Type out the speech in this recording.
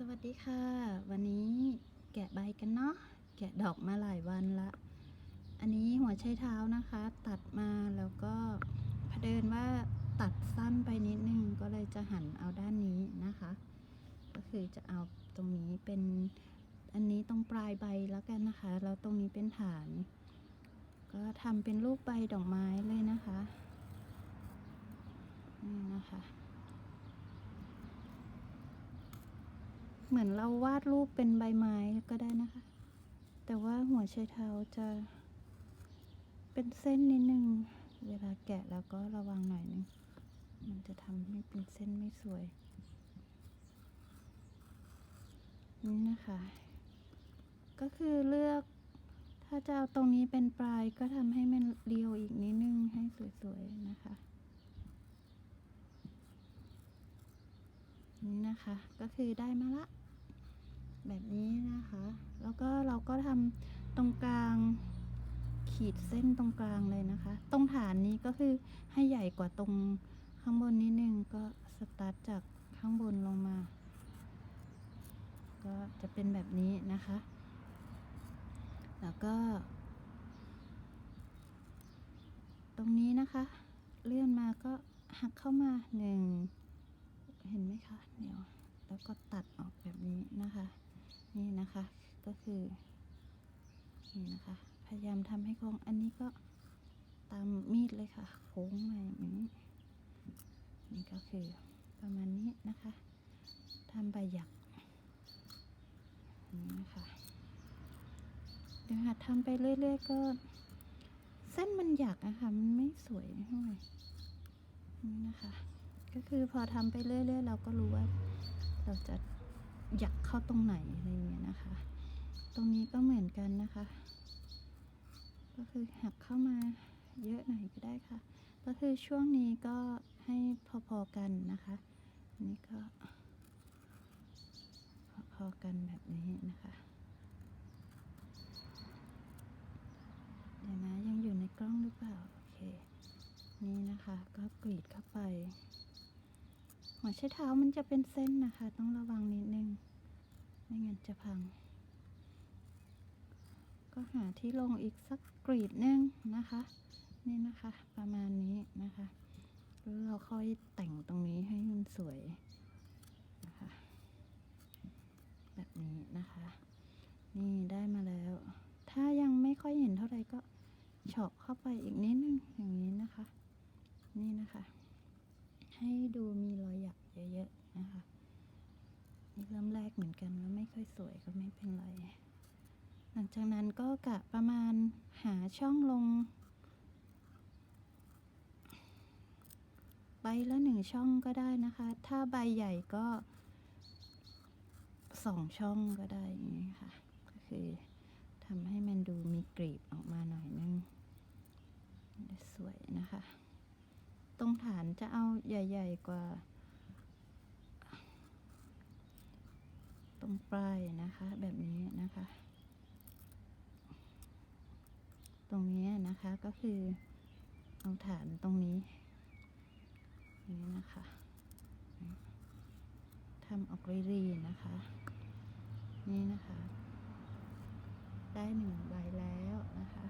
สวัสดีค่ะ วันนี้แกะใบกันเนาะแกะดอกมาหลายวันละ อันนี้หัวไชเท้านะคะ ตัดมาแล้วก็พเผดินว่าตัดสั้นไปนิดนึงก็เลยจะหันเอาด้านนี้นะคะ ก็คือจะเอาตรงนี้เป็นอันนี้ตรงปลายใบแล้วกันนะคะแล้วตรงนี้เป็นฐาน ก็ทำเป็นรูปใบดอกไม้เลยนะคะนี่นะคะ เหมือนเราวาดรูปเป็นใบไม้ก็ได้นะคะ แต่ว่าหัวไชเท้าจะเป็นเส้นนิดนึง เวลาแกะแล้วก็ระวังหน่อยนึง มันจะทำให้เป็นเส้นไม่สวย นี่นะคะ ก็คือเลือก ถ้าจะเอาตรงนี้เป็นปลายก็ทำให้มันเรียวอีกนิดนึงให้สวยๆนะคะ นี่นะคะ ก็คือได้มาละ แบบนี้นะคะ แล้วก็เราก็ทำตรงกลางขีดเส้นตรงกลางเลยนะคะ ตรงฐานนี้ก็คือให้ใหญ่กว่าตรงข้างบนนิดนึงก็สตาร์ทจากข้างบนลงมา ก็จะเป็นแบบนี้นะคะ แล้วก็ ตรงนี้นะคะ เลื่อนมาก็หักเข้ามาหนึ่ง เห็นไหมคะเดี๋ยวแล้วก็ตัดออกแบบนี้นะคะ นี่นะคะก็คือนี่นะคะ พยายามทำให้โค้งอันนี้ก็ตามมีดเลยค่ะ โค้งมาอย่างนี้นี่ก็คือประมาณนี้นะคะทำใบหยักนี่นะคะเดี๋ยวหัดทำไปเรื่อยๆก็เส้นมันหยักอะคะมันไม่สวยเท่าไหร่นี่นะคะ ก็คือพอทำไปเรื่อยๆเราก็รู้ว่า เราจะอยากเข้าตรงไหนอะไรเงี้ยนะคะ ตรงนี้ก็เหมือนกันนะคะ ก็คือหักเข้ามาเยอะหน่อยก็ได้ค่ะ ก็คือช่วงนี้ก็ให้พอๆกันนะคะ อันนี้ก็พอๆกันแบบนี้นะคะเดี๋ยวนะยังอยู่ในกล้องหรือเปล่า โอเค นี่นะคะก็กรีดเข้าไป หัวใช้เท้ามันจะเป็นเส้นนะคะ ต้องระวังนิดนึง ไม่งั้นจะพัง ก็หาที่ลงอีกสักกรีดนึงนะคะ นี่นะคะ ประมาณนี้นะคะแล้วเราค่อยแต่งตรงนี้ให้มันสวยนะคะ แบบนี้นะคะ นี่ได้มาแล้ว ถ้ายังไม่ค่อยเห็นเท่าไหร่ก็เฉาะเข้าไปอีกนิดนึงอย่างนี้นนะคะ ให้ดูมีรอยหยักเยอะๆนะคะ นี่เริ่มแร กันว่าไม่ค่อยสวยก็ไม่เป็นไร หลังจากนั้นก็กะประมาณหาช่องลง ใบละหนึ่งช่องก็ได้นะคะ ถ้าใบใหญ่ก็สองช่องก็ได้อย่างนี้ค่ะ ก็คือทำให้มันดูมีกรีบออกมาหน่อยนึงสวยนะคะ ตรงฐานจะเอาใหญ่ ๆ กว่า ตร งปลายนะคะ แบบนี้นะคะ ตรงนี้นะคะก็คือเอาฐานตรงนี้นี่นะคะทำออกรีๆนะคะ นี่นะคะ ได้หนึ่งใบแล้วนะคะ